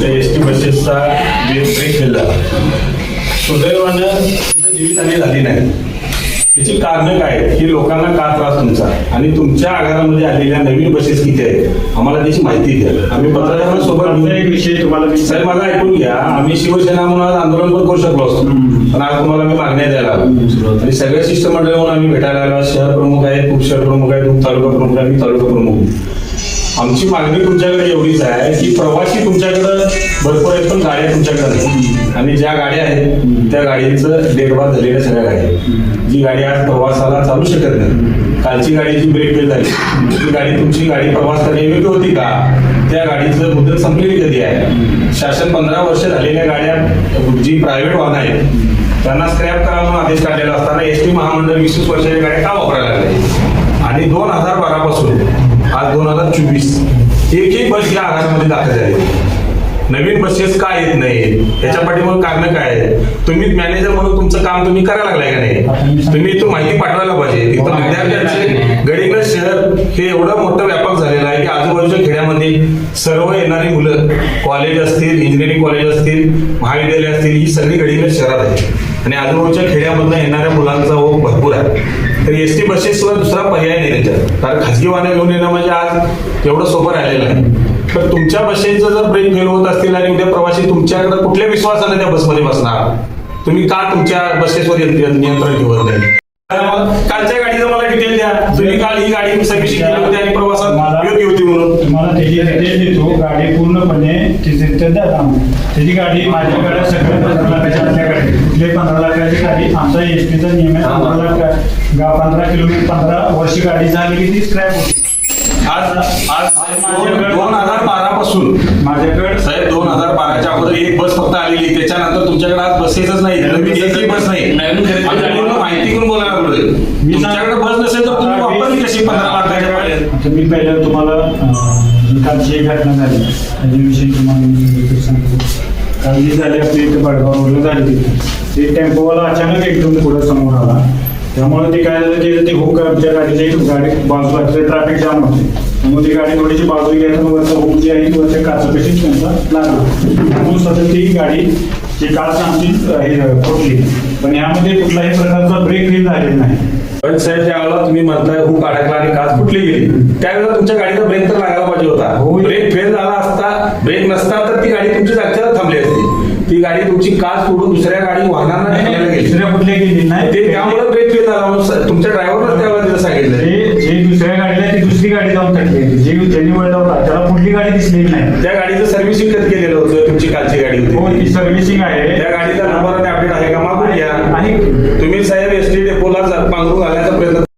त्या S T बसेसचा break केला सुदैवानं जीवितहानी झाली नाही त्याची कारणं काय आहेत? की लोकांना का त्रास तुमचा आणि तुमच्या आगारामध्ये आलेल्या नवीन बसेस किती आहेत आम्हाला त्याची माहिती द्या आम्ही पत्रकारांना सोबत एक विषय तुम्हाला साहेब मला ऐकून घ्या आम्ही शिवसेना म्हणून आज आंदोलन पण करू शकलो असतो पण आज तुम्हाला मी मागण्या द्यायला आणि सगळ्या शिष्टमंडळ म्हणून आम्ही भेटायला आलो शहर प्रमुख आहेत उपशहर प्रमुख आहेत उप तालुका प्रमुख आहे तालुका प्रमुख आहे. आमची मागणी तुमच्याकडे एवढीच आहे की प्रवासी तुमच्याकडे भरपूर आहेत पण गाड्या तुमच्याकडे नाही. आणि ज्या गाड्या आहेत त्या गाडीचं देखभाल झालेल्या सगळ्या गाड्या जी गाडी आज प्रवासाला चालू शकत नाही. कालची गाडी जी ब्रेक फेल झाली ती गाडी तुमची गाडी प्रवास करण्यायोग्य होती का? त्या गाडीचं मुदत संपलेली कधी आहे? शासन पंधरा वर्ष झालेल्या गाड्या जी प्रायव्हेट वाहन आहेत त्यांना स्क्रॅप करा म्हणून आदेश काढलेला असताना एस टी महामंडळ वीस वर्षाच्या गाड्या का वापरायला लागले? आणि दोन हजार बारा पासून आज दोन हजार चोवीस. एकही बस या आघाडीमध्ये दाखल झाली. नवीन बसेस का येत नाही याच्या पाठीमागे कारण काय आहे तुम्ही मॅनेजर म्हणून तुमचं काम तुम्ही करायला लागलाय का नाही? तुम्ही इथून माहिती पाठवायला पाहिजे. तिथं विद्यार्थ्यांचे गडिंग्लज शहर हे एवढं मोठं व्यापक झालेलं आहे की आजूबाजूच्या खेड्यामध्ये सर्व येणारी मुलं कॉलेज असतील इंजिनिअरिंग कॉलेज असतील महाविद्यालय असतील ही सगळी गडिंग्लज शहरात आहे आणि आजूबाजूच्या खेड्यामधनं येणाऱ्या मुलांचा ओघ भरपूर आहे. एस टी बसेसवर दुसरा पर्याय नाही त्याच्यात. कारण खाजगी वाहनं घेऊन येणं म्हणजे आज एवढं सोपं राहिलेलं आहे तर तुमच्या बसेसचं जर ब्रेक फेल होत असतील आणि उद्या प्रवासी तुमच्याकडे कुठल्या विश्वासाने त्या बसमध्ये बसणार? तुम्ही का तुमच्या बसेसवर यंत्र- नियंत्रण ठेवत नाही? कालच्या गाडीचं मला डिटेल द्या. तुम्ही काल ही गाडी सर्व्हिसिंग केली होती आणि प्रवासात योग्य होती म्हणून. तुम्हाला त्याची डिटेल देतो. गाडी पूर्णपणे ते द्या. त्याची गाडी माझ्याकडे सगळं पंधरा आपल्याकडे कुठले पंधरा लाखाची गाडी आमचा एस टीचा नियम आहे पंधरा लाख पंधरा किलोमीटर पंधरा वर्ष गाडी झाली की ती स्क्रॅप होते. आज आज दोन हजार बारा पासून माझ्याकडे साहेब दोन हजार बाराच्या अगोदर एक बस फक्त आलेली त्याच्यानंतर तुमच्याकडे आज बसेसच नाही एकही बस नाही. माहिती करून बोलायला लागलोय. तुमच्याकडे बस नसेल तर तुम्ही वापरली कशी पंधरा लाखाच्या मी पहिलं तुम्हाला अं, कालची एक घटना झाली त्याच्याविषयी तुम्हाला मी सांगतो. काल जी झाली आपली इथे बडगाववरला झाली तिथे ते टेम्पोवाला अचानक एकदम पुढे समोर आला. त्यामुळे ते काय झालं ते ते हुक आमच्या गाडीची एक गाडी बाजूला ट्रॅफिक जाम होते. त्यामुळे ती गाडी थोडीशी बाजू घेताना वरचा हुक जी आहे वरच्या काचापेक्षा त्यांचा लागला. त्यामुळे सतत ती गाडी ती काच आमची अं, हे फुटली. पण यामध्ये कुठलाही प्रकारचा ब्रेक फेल झालेला नाही. पण साहेब ज्या वेळेला तुम्ही म्हणताय हूक अडकला आणि काच फुटली गेली. त्यावेळेला तुमच्या गाडीचा ब्रेक तर लागायला पाहिजे होता. ब्रेक फेल झाला असता ब्रेक नसता तर ती गाडी तुमची जागच्याला थांबली असती. ती गाडी तुमची काच तोडून दुसऱ्या गाडी वाहनांना दुसऱ्या कुठल्या गेली? नाही. ते त्यामुळे ब्रेक फेल झाला तुमच्या ड्रायव्हरला त्यावेळेला तिथं सांगितलं. जे जे दुसऱ्या गाडीला ती दुसरी गाडी जाऊन थकली जे ज्यांनी वळला होता त्याला कुठली गाडी दिसलेली नाही. त्या गाडीचं सर्व्हिसिंग कधी केलेलं होतं तुमची कालची गाडी हो होती सर्व्हिसिंग आहे. त्या गाडीचा नंबर